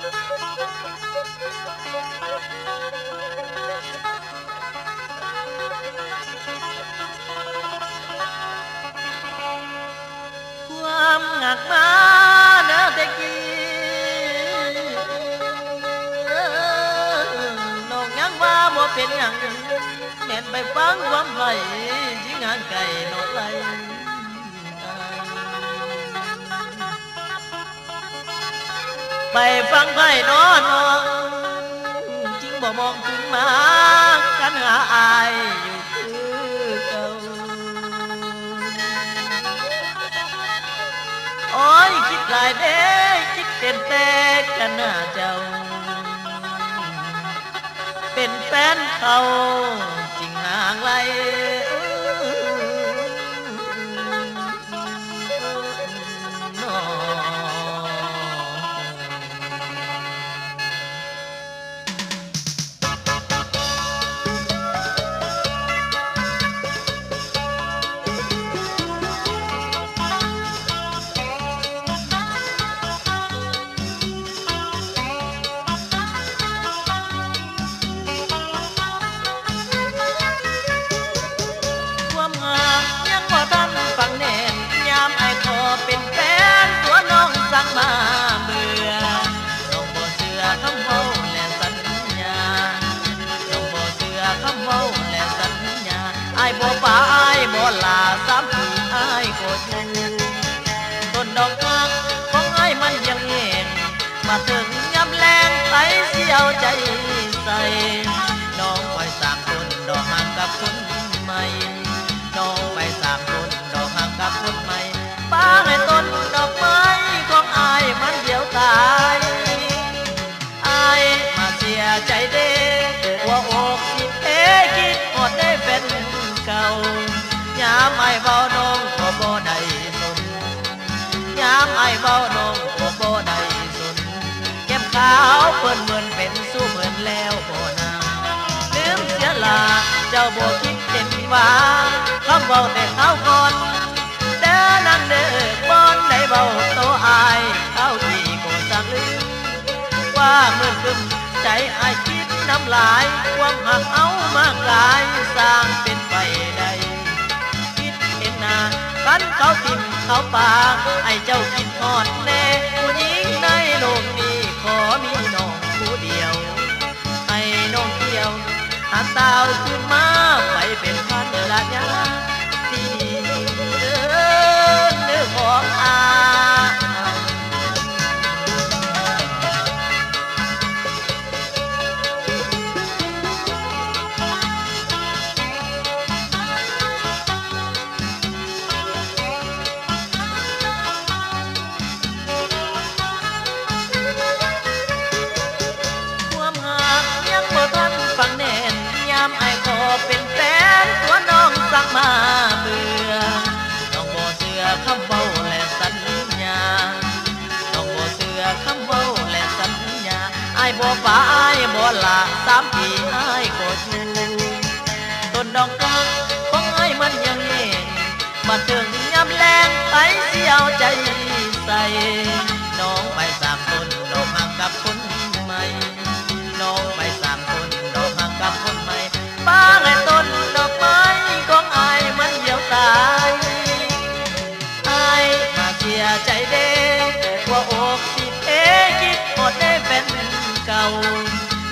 ความหักมาเนื้อตะกี้น้องยังว่าบ่เป็นหยังแม่นไปฟังความไหวยิ่งหางไกลนอนไหล ไปฟังไพ่นอนนองจริงบ่มองถึงมากันหาอายอยู่คือเก่าโอ้ยคิดหลายเด้คิดเป็นแต่กันหน้าเจ้า เป็นแฟนเขา สั่งมาเบื่อน้องบ่เชื่อคำเว้าและสัญญาน้องบ่เชื่อคำเว้าและสัญญาไอ้ายบ่ปาไอ้ายบ่ลาสามปีไอ้ายก็อยู่ต้นดอกรักของไอ้ายมันยังเองมาถึงยามแลงไปเสียวใจใส่ายามไอ้เบาน้องก็บ่ได้สนยามไอ้เบาน้องก็บ่ได้สนแก้มขาวเปิ้นเหมือนเป็นสู้เหมือนแล้วบ่นางลืมเสียลาเจ้าบ่คิดเห็นว่าคำเบาแต่เขาก่อนเด้อนั่งเด้อบอนได้เบาโตอายเขาที่ก็สั่งลืมว่าเมื่อคืนใจอายคิดน้ำลาย ความหักเอามากลายสร้างเป็น เขาป่าไอ้เจ้ากินทอดแน่ผู้หญิงในโลกนี้ขอมีน้องผู้เดียวให้น้องเดียวหาสาวขึ้นมาไปเป็นพันละยา บ่ฟ้าไอ้ายบ่ละสามปีไอ้ายก็อยู่ต้นดอกกังของไอ้ายมันยังเองมาถึงยามแรงไปเสียวใจใส่น้องไปสามต้นดอกหักกับคน เก่า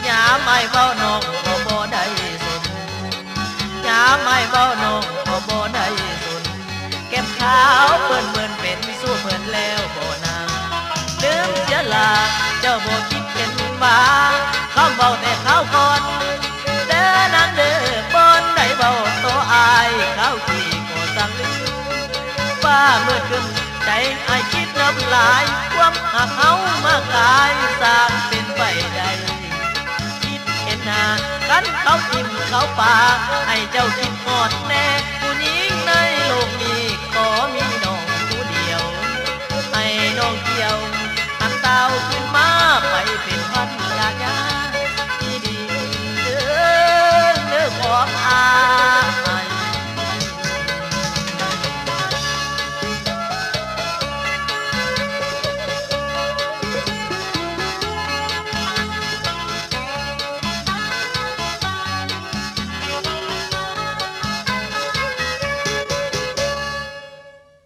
ยามไม่เบานองก็บ่ได้สนยามไม่เบานองก็บ่ได้สนเก็บขาวเปิ้นเหมือนเป็นสู้เปิ้นแล้วบ่นางลืมเสียลาเจ้าบ่คิดเป็นบ้าเขาเบาแต่เขาก่อนเด้อนางเด้อบนได้เบาโตอายเขาที่ก็สั่งลืมป้าเมื่อคืนใจไอคิดน้ำลายความหักเขามาก เขาทิมเขาป่าให้เจ้าคิดหอดแน่ผู้หญิงในโลกนี้